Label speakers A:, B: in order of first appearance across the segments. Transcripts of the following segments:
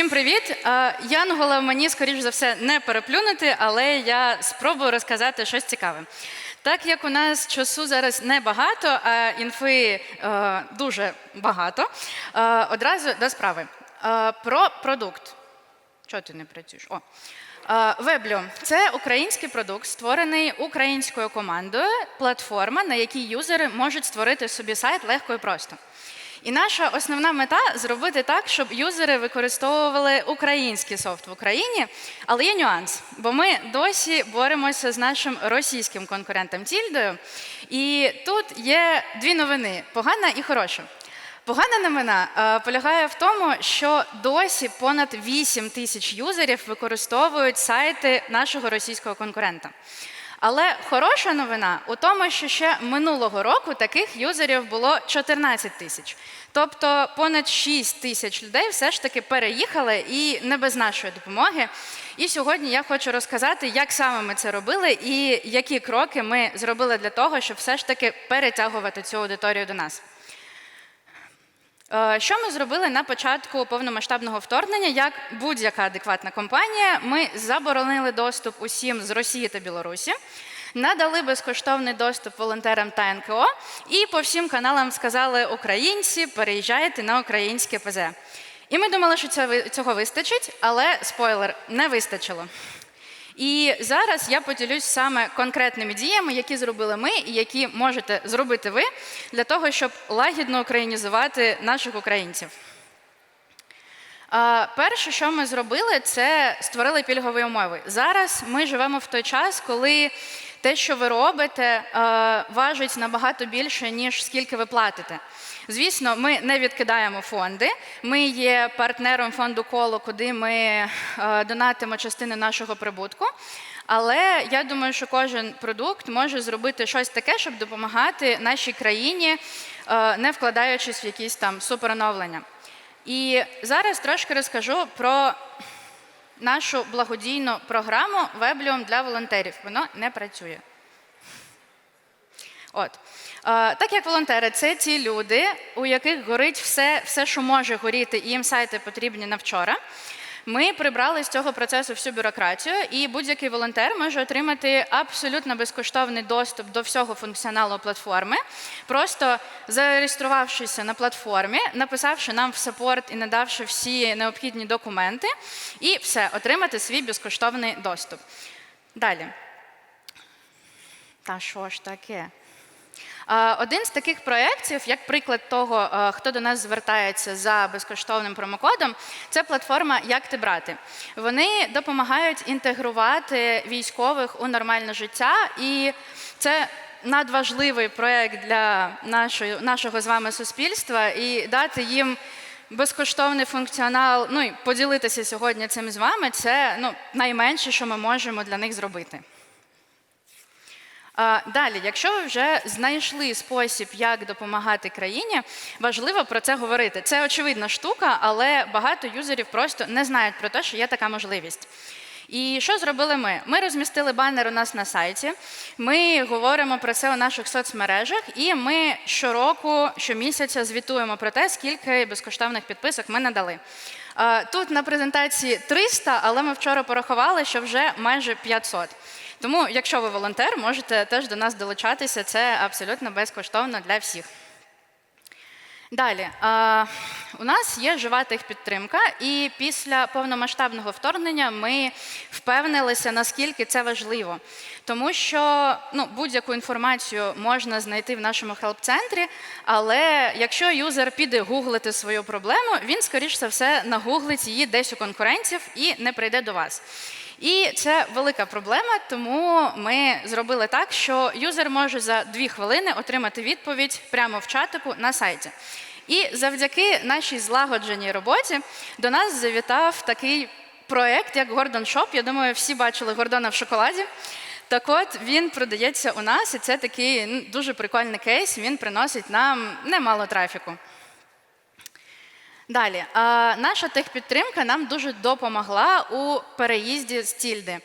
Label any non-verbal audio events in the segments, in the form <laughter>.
A: Всім привіт! Е, Янгола мені, скоріш за все, не переплюнути, але я спробую розказати щось цікаве. Так як у нас часу зараз небагато, а інфи е, дуже багато, е, одразу до справи. Про продукт. Чого ти не працюєш? О. Веблю це український продукт, створений українською командою, платформа, на якій юзери можуть створити собі сайт легко і просто. І наша основна мета зробити так, щоб юзери використовували український софт в Україні, але є нюанс, бо ми досі боремося з нашим російським конкурентом Тільдою. І тут є дві новини: погана і хороша. Погана новина е, полягає в тому, що досі понад 8 тисяч юзерів використовують сайти нашого російського конкурента. Але хороша новина у тому, що ще минулого року таких юзерів було 14 тисяч. Тобто понад 6 тисяч людей все ж таки переїхали і не без нашої допомоги. І сьогодні я хочу розказати, як саме ми це робили і які кроки ми зробили для того, щоб все ж таки перетягувати цю аудиторію до нас. Е, Що ми зробили на початку повномасштабного вторгнення? Як будь-яка адекватна компанія, ми заборонили доступ усім з Росії та Білорусі, надали безкоштовний доступ волонтерам та НКО, і по всім каналам сказали: українці, переїжджайте на українське ПЗ. І ми думали, що цього вистачить, але спойлер не вистачило. І зараз я поділюсь саме конкретними діями, які зробили ми і які можете зробити ви для того, щоб лагідно українізувати наших українців. Перше, що ми зробили, це створили пільгові умови. Зараз ми живемо в той час, коли те, що ви робите, е, важить набагато більше, ніж скільки ви платите. Звісно, ми не відкидаємо фонди. Ми є партнером фонду коло, куди ми е, донатимо частину нашого прибутку. Але я думаю, що кожен продукт може зробити щось таке, щоб допомагати нашій країні, е, не вкладаючись в якісь там супероновлення. І зараз трошки розкажу про нашу благодійну програму Вебліум для волонтерів. Воно не працює. От. Так як волонтери це ті люди, у яких горить все, все, що може горіти, і їм сайти потрібні на вчора. Ми прибрали з цього процесу всю бюрократію, і будь-який волонтер може отримати абсолютно безкоштовний доступ до всього функціоналу платформи, просто зареєструвавшися на платформі, написавши нам в саппорт і надавши всі необхідні документи, і все, отримати свій безкоштовний доступ. Далі. Та що ж таке? Один з таких проєктів, як приклад того, е, хто до нас звертається за безкоштовним промокодом, це платформа Як ти брати. Вони допомагають інтегрувати військових у нормальне життя, і це надважливий проєкт для нашої, нашого з вами суспільства і дати їм. Безкоштовний функціонал, ну і поділитися сьогодні цим з вами це ну, найменше, що ми можемо для них зробити. Далі, якщо ви вже знайшли спосіб, як допомагати країні, важливо про це говорити. Це очевидна штука, але багато юзерів просто не знають про те, що є така можливість. І що зробили ми? Ми розмістили банер у нас на сайті. Ми говоримо про це у наших соцмережах, і ми щороку, щомісяця звітуємо про те, скільки безкоштовних підписок ми надали. А, Тут на презентації 300, але ми вчора порахували, що вже майже 500. Тому, якщо ви волонтер, можете теж до нас долучатися. Це абсолютно безкоштовно для всіх. Далі, у нас є жива техпідтримка, і після повномасштабного вторгнення ми впевнилися, наскільки це важливо. Тому що ну, будь-яку інформацію можна знайти в нашому хелп-центрі, але якщо юзер піде гуглити свою проблему, він, скоріш за все, нагуглить її десь у конкурентів і не прийде до вас. І це велика проблема, тому ми зробили так, що юзер може за дві хвилини отримати відповідь прямо в чатику на сайті. І завдяки нашій злагодженій роботі до нас завітав такий проєкт, як Гордон Шоп. Я думаю, всі бачили Гордона в шоколаді. Так от він продається у нас, і це такий дуже прикольний кейс. Він приносить нам немало трафіку. Далі, а, наша техпідтримка нам дуже допомогла у переїзді з Тільди.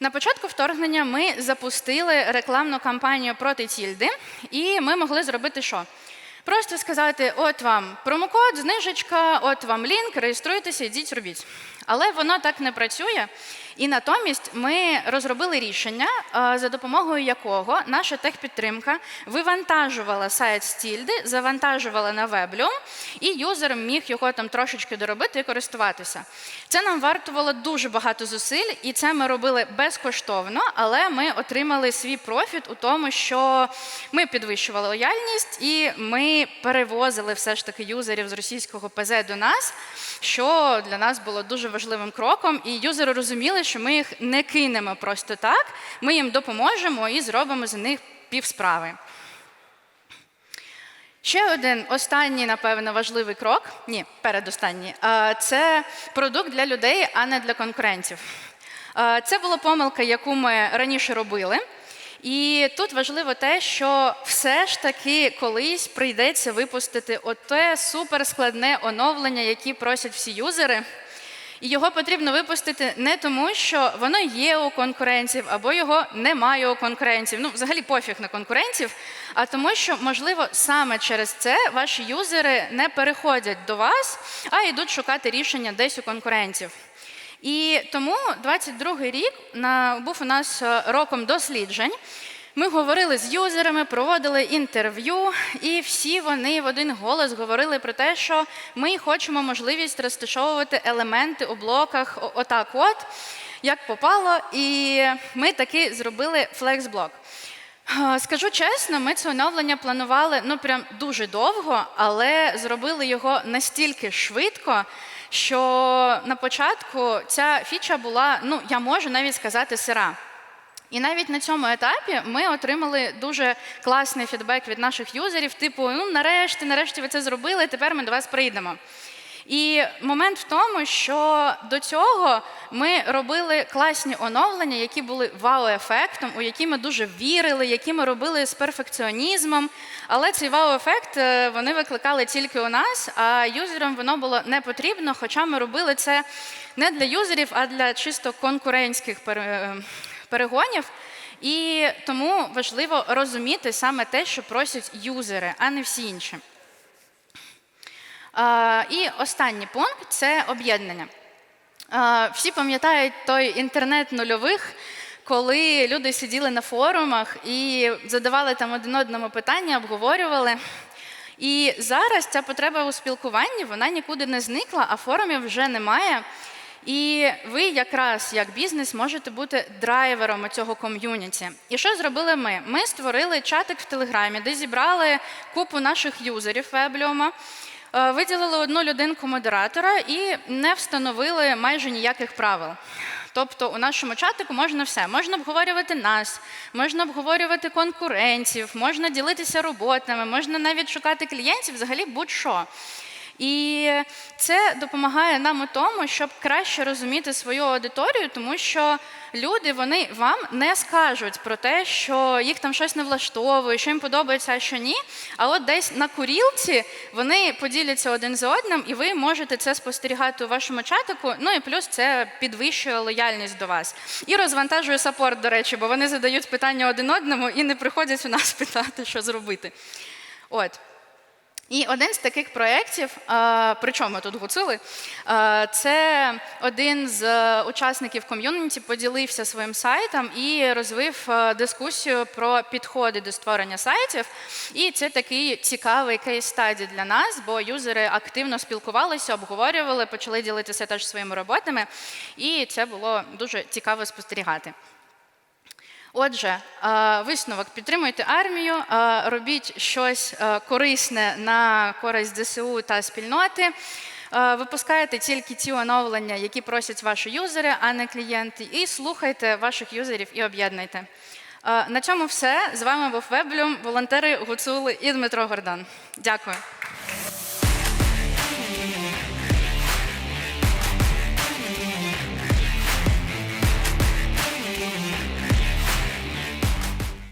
A: На початку вторгнення ми запустили рекламну кампанію проти Тільди, і ми могли зробити що? Просто сказати: от вам промокод, знижечка, от вам лінк, реєструйтеся, йдіть робіть. Але воно так не працює. І натомість ми розробили рішення, е, за допомогою якого наша техпідтримка вивантажувала сайт Стільди, завантажувала на Веблюм, і юзер міг його там трошечки доробити і користуватися. Це нам вартувало дуже багато зусиль, і це ми робили безкоштовно, але ми отримали свій профіт у тому, що ми підвищували лояльність і ми перевозили все ж таки юзерів з російського ПЗ до нас, що для нас було дуже важливим кроком. І юзери розуміли, що ми їх не кинемо просто так, ми їм допоможемо і зробимо за них півсправи. Ще один останній, напевно, важливий крок. Ні, передостанній. Це продукт для людей, а не для конкурентів. Це була помилка, яку ми раніше робили. І тут важливо те, що все ж таки колись прийдеться випустити оте суперскладне оновлення, яке просять всі юзери. І його потрібно випустити не тому, що воно є у конкурентів або його немає у конкурентів. Ну, взагалі пофіг на конкурентів, а тому, що, можливо, саме через це ваші юзери не переходять до вас, а йдуть шукати рішення десь у конкурентів. І тому 22-й рік був у нас е, роком досліджень. Ми говорили з юзерами, проводили інтерв'ю, і всі вони в один голос говорили про те, що ми хочемо можливість розташовувати елементи у блоках отак, от як попало. І ми таки зробили флексблок. Е, Скажу чесно, ми це оновлення планували ну прям дуже довго, але зробили його настільки швидко, що на початку ця фіча була, ну я можу навіть сказати, сира. І навіть на цьому етапі ми отримали дуже класний фідбек від наших юзерів, типу, ну нарешті, нарешті ви це зробили, тепер ми до вас прийдемо. І момент в тому, що до цього ми робили класні оновлення, які були вау-ефектом, у які ми дуже вірили, які ми робили з перфекціонізмом. Але цей вау-ефект е, вони викликали тільки у нас, а юзерам воно було не потрібно, хоча ми робили це не для юзерів, а для чисто конкурентських пере- перегонів. І тому важливо розуміти саме те, що просять юзери, а не всі інші. І останній пункт це об'єднання. Всі пам'ятають той інтернет нульових, коли люди сиділи на форумах і задавали там один одному питання, обговорювали. І зараз ця потреба у спілкуванні вона нікуди не зникла, а форумів вже немає. І ви якраз як бізнес можете бути драйвером цього ком'юніті. І що зробили ми? Ми створили чатик в Телеграмі, де зібрали купу наших юзерів Вебліума, е, виділили одну людинку модератора і не встановили майже ніяких правил. Тобто у нашому чатику можна все. Можна обговорювати нас, можна обговорювати конкурентів, можна ділитися роботами, можна навіть шукати клієнтів, взагалі будь-що. І це допомагає нам у тому, щоб краще розуміти свою аудиторію, тому що люди вони вам не скажуть про те, що їх там щось не влаштовує, що їм подобається, а що ні. А от десь на курілці вони поділяться один з одним, і ви можете це спостерігати у вашому чатику. Ну і плюс це підвищує лояльність до вас. І розвантажує саппорт, до речі, бо вони задають питання один одному і не приходять у нас <laughs> питати, що зробити. От. І один з таких проєктів, е, причому тут гуцули, е, це один з учасників ком'юніті поділився своїм сайтом і розвив е, дискусію про підходи до створення сайтів. І це такий цікавий кейс-стаді для нас, бо юзери активно спілкувалися, обговорювали, почали ділитися теж своїми роботами, і це було дуже цікаво спостерігати. Отже, е, висновок підтримуйте армію, е, робіть щось е, корисне на користь ЗСУ та спільноти. Е, Випускайте тільки ті оновлення, які просять ваші юзери, а не клієнти, і слухайте ваших юзерів і об'єднуйте. Е, На цьому все. З вами був Веблюм, волонтери Гуцули і Дмитро Гордан. Дякую.